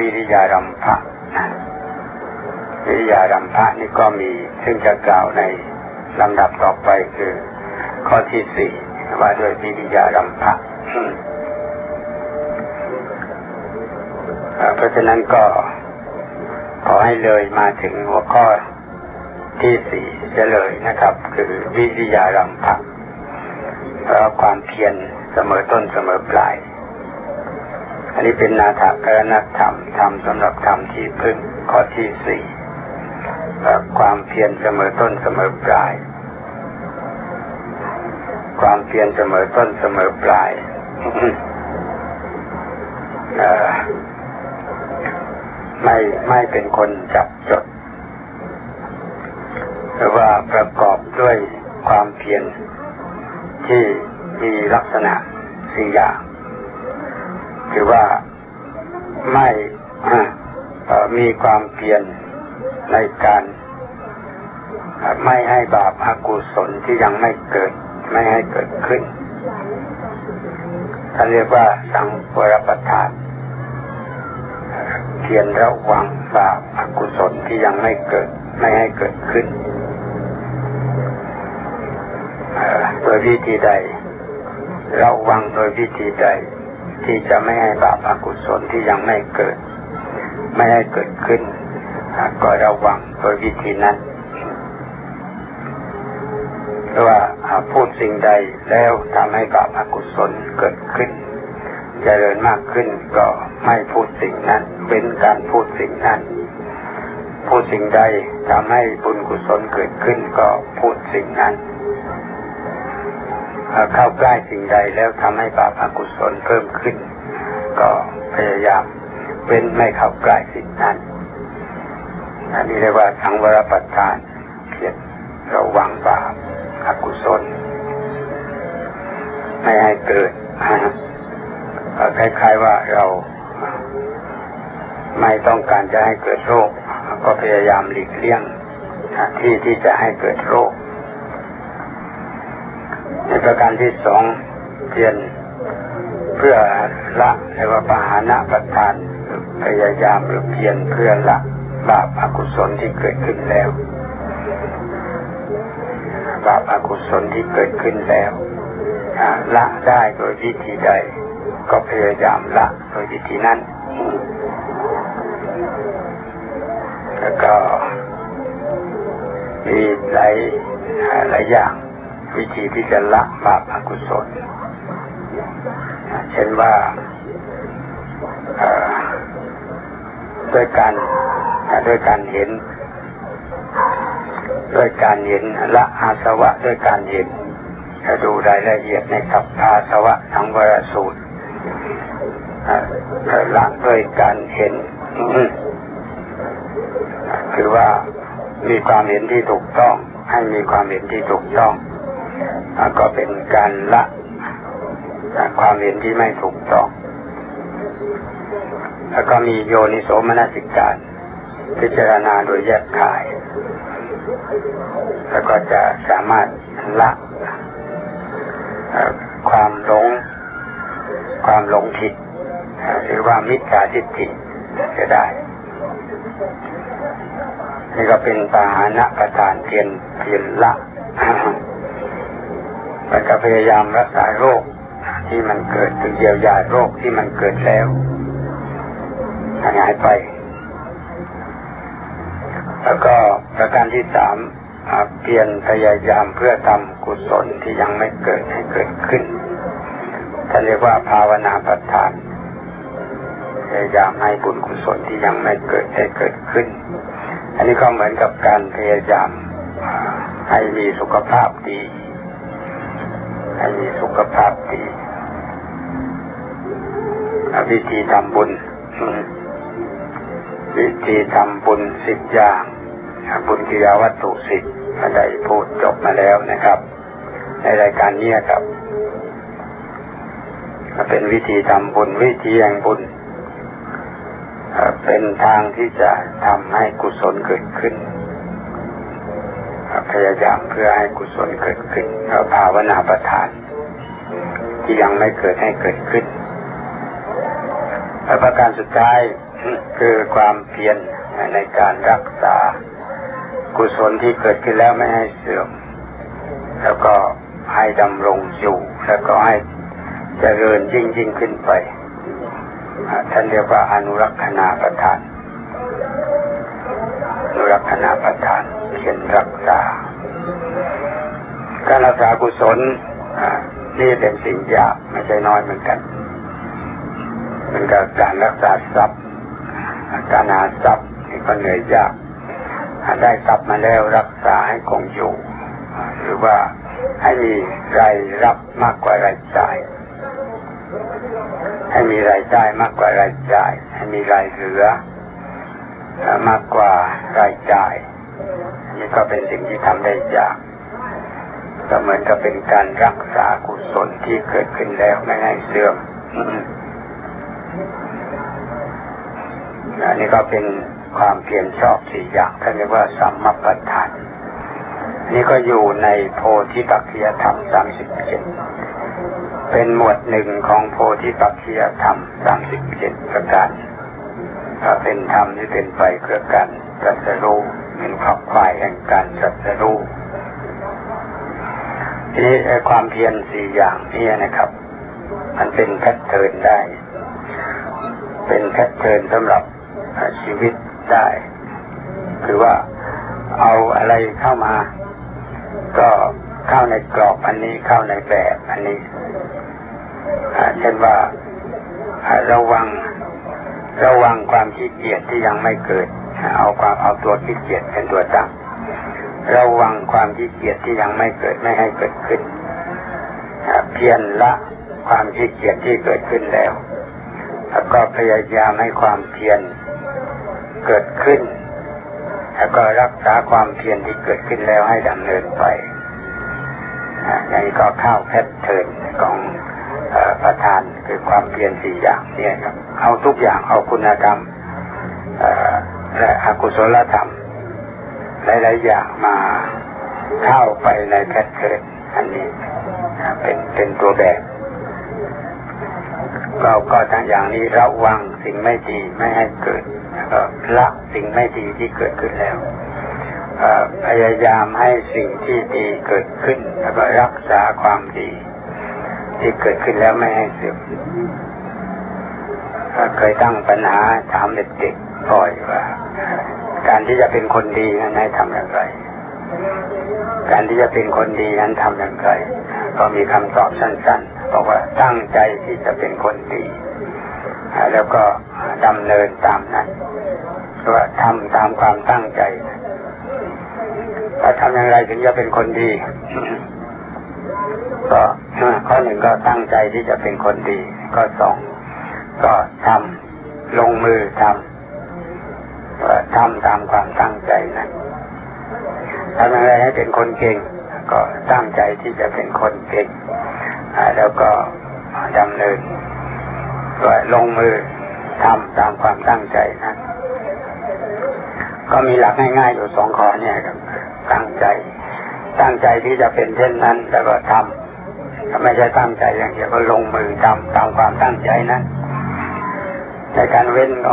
วิริยารัมภะวิริยารัมภะนี่ก็มีซึ่งจะกล่าวในลำดับต่อไปคือ ข้อที่สี่ว่าด้วยวิริยารัมภะเพราะฉะนั้นก็ขอให้เลยมาถึงหัวข้อที่สี่จะเลยนะครับ คือวิริยารัมภะเพราะความเพียรเสมอต้นเสมอปลาย อันนี้เป็นนาถกรณธรรมธรรมสำหรับธรรมที่พึ่งข้อที่สี่ความเพียรเสมอต้นเสมอปลาย ความเพียรเสมอต้นเสมอปลายไม่ไม่เป็นคนจับจดหรือว่าประกอบด้วยความเพียรที่มีลักษณะสี่อย่าง คือว่าไม่มีความเพียรในการไม่ให้บาปอากุศลที่ยังไม่เกิด ไม่ให้เกิดขึ้นท่านเรียกว่าสังวรประทานเพียรระวังบาปอกุศลที่ยังไม่เกิด ไม่ให้เกิดขึ้นโดยวิธีใดระวังโดยวิธีใด ที่จะไม่ให้บาปอกุศลที่ยังไม่เกิด ไม่ให้เกิดขึ้น ก็ระวังโดยวิธีนั้นเพราะว่าพูดสิ่งใดแล้วทำให้บาปอกุศลเกิดขึ้นเจริญมากขึ้นก็ไม่พูดสิ่งนั้นเป็นการพูดสิ่งนั้น พูดสิ่งใดทำให้บุญกุศลเกิดขึ้นก็พูดสิ่งนั้น เข้าใกล้สิ่งใดแล้วทำให้บาปอกุศลเพิ่มขึ้น ก็พยายามเว้นไม่เข้าใกล้สิ่งนั้นอันนี้เรียกว่าสังวรปัฏฐานเพียรระวังบาปอกุศล ไม่ให้เกิดคล้ายๆว่าเราไม่ต้องการจะให้เกิดโรค ก็พยายามหลีกเลี่ยงที่ที่จะให้เกิดโรค ประการที่สองเพียนเพื่อละเรียกว่าปหานะประทานพยายามหรือเพียนเพื่อละบาปอกุศลที่เกิดขึ้นแล้ว บาปอกุศลที่เกิดขึ้นแล้วละได้โดยวิธีใด ก็พยายามละโดยวิธีนั้น แล้วก็มีหลายหลายอย่าง วิธีที่จะละบาปอกุศล เช่นว่าด้วยการด้วยการเห็น ด้วยการเห็นละอาสวะด้วยการเห็นจะดูรายละเอียดในสัพพาสวะทั้งวรสูตรละด้วยการเห็นคือว่ามีความเห็นที่ถูกต้อง ให้มีความเห็นที่ถูกต้อง ก็เป็นการละความเห็นที่ไม่ถูกต้อง แล้วก็มีโยนิโสมนสิการพิจารณาโดยแยกขาย แล้วก็จะสามารถละความหลง ความหลงผิดหรือว่ามิจฉาทิฏฐิจะได้ นี่ก็เป็นปาหานะประทานเพียนเพียนละ แล้วก็พยายามรักษาโรคที่มันเกิดคือเยียวยาโรคที่มันเกิดแล้วหายไป แล้วก็ประการที่สามเพียรพยายามเพื่อทำกุศลที่ยังไม่เกิดให้เกิดขึ้นท่านเรียกว่าภาวนาประทานพยายามให้บุญกุศลที่ยังไม่เกิดให้เกิดขึ้น อันนี้ก็เหมือนกับการพยายามให้มีสุขภาพดี ให้มีสุขภาพดีวิธีทำบุญ วิธีทำบุญสิบอย่างบุญกิยาวัตถุสิบได้พูดจบมาแล้วนะครับ ในรายการนี้ครับเป็นวิธีทำบุญวิธีแห่งบุญ เป็นทางที่จะทำให้กุศลเกิดขึ้น พยายามเพื่อให้กุศลเกิดขึ้นภาวนาประทาน ที่ยังไม่เกิดให้เกิดขึ้นและประการสุดท้ายคือความเพียรในการรักษา กุศลที่เกิดขึ้นแล้วไม่ให้เสื่อม แล้วก็ให้ดำรงอยู่ แล้วก็ให้เจริญยิ่งยิ่งขึ้นไปท่านเรียกว่าอนุรักษณาประทานอนุรักษณาประทาน เพียรรักษา การรักษากุศลนี่เป็นสิ่งยากไม่ใช่น้อยเหมือนกันเหมือนกับการรักษาทรัพย์การหาทรัพย์นี่ก็เหนื่อยยากได้ทรัพย์มาแล้วรักษาให้คงอยู่หรือว่าให้มีรายรับมากกว่ารายจ่าย ให้มีรายได้มากกว่ารายจ่าย ให้มีรายเหลือมากกว่ารายจ่าย นี่ก็เป็นสิ่งที่ทำได้ยากก็เหมือนกับเป็นการรักษากุศลที่เกิดขึ้นแล้วไม่ให้เสื่อมอันนี้ก็เป็นความเพียรชอบสี่อย่างท่านเรียกว่าสัมมาประธาน นี่ก็อยู่ในโพธิปักขียธรรมสามสิบเจ็ดเป็นหมวดหนึ่งของโพธิปักขียธรรมสามสิบเจ็ดประการ ก็เป็นธรรมที่เป็นไปเพื่อการตรัสรู้เป็นขับฝ่ายแห่งการตรัสรู้ทีนี้ไอความเพียรสี่อย่างนี้นะครับ มันเป็นแพทเทิร์นได้ เป็นแพทเทิร์นสำหรับชีวิตได้คือว่าเอาอะไรเข้ามา ก็เข้าในกรอบอันนี้เข้าในแบบอันนี้อาเช่นว่าอ่าระวัง ระวังความขี้เกียจที่ยังไม่เกิด เอาความเอาตัวขี้เกียจเป็นตัวตั้งระวังความขี้เกียจที่ยังไม่เกิดไม่ให้เกิดขึ้นเพียรละความขี้เกียจที่เกิดขึ้นแล้วแล้วก็พยายามให้ความเพียรเกิดขึ้น แล้วก็รักษาความเพียรที่เกิดขึ้นแล้วให้ดำเนินไปอย่างนี้ก็เข้าแพทเทิร์นของ ประธานคือความเพียรสี่อย่างเนี่ยครับเอาทุกอย่างเอาคุณธรรมและอกุศลธรรมหลายๆอย่างมาเข้าไปในแพทเทิร์นอันนี้เป็นเป็นตัวแบบ เราก็ทั้งอย่างนี้ระวังสิ่งไม่ดีไม่ให้เกิดแล้วก็ละสิ่งไม่ดีที่เกิดขึ้นแล้วพยายามให้สิ่งที่ดีเกิดขึ้น แล้วก็รักษาความดี ที่เกิดขึ้นแล้วไม่ให้เสื่อมก็เคยตั้งปัญหาถามเด็กๆบ่อยว่า การที่จะเป็นคนดีนั้นให้ทำอย่างไร การที่จะเป็นคนดีนั้นทำอย่างไร ก็มีคำตอบสั้นๆบอกว่าตั้งใจที่จะเป็นคนดี แล้วก็ดำเนินตามนั้นว่าทำตามความตั้งใจว่าทำอย่างไรถึงจะเป็นคนดี ก็ข้อหนึ่งก็ตั้งใจที่จะเป็นคนดี ก็สองก็ทำลงมือทำทำตามความตั้งใจนั้นทำอย่างไรให้เป็นคนเก่ง ก็ตั้งใจที่จะเป็นคนเก่งแล้วก็ดำเนินก็ลงมือทำตามความตั้งใจนั้นก็มีหลักง่ายๆอยู่สองข้อเนี่ยครับตั้งใจ ตั้งใจที่จะเป็นเช่นนั้น แล้วก็ทำ ไม่ใช่ตั้งใจอย่างเดียวก็ลงมือทำตามความตั้งใจนั้นในการเว้นก็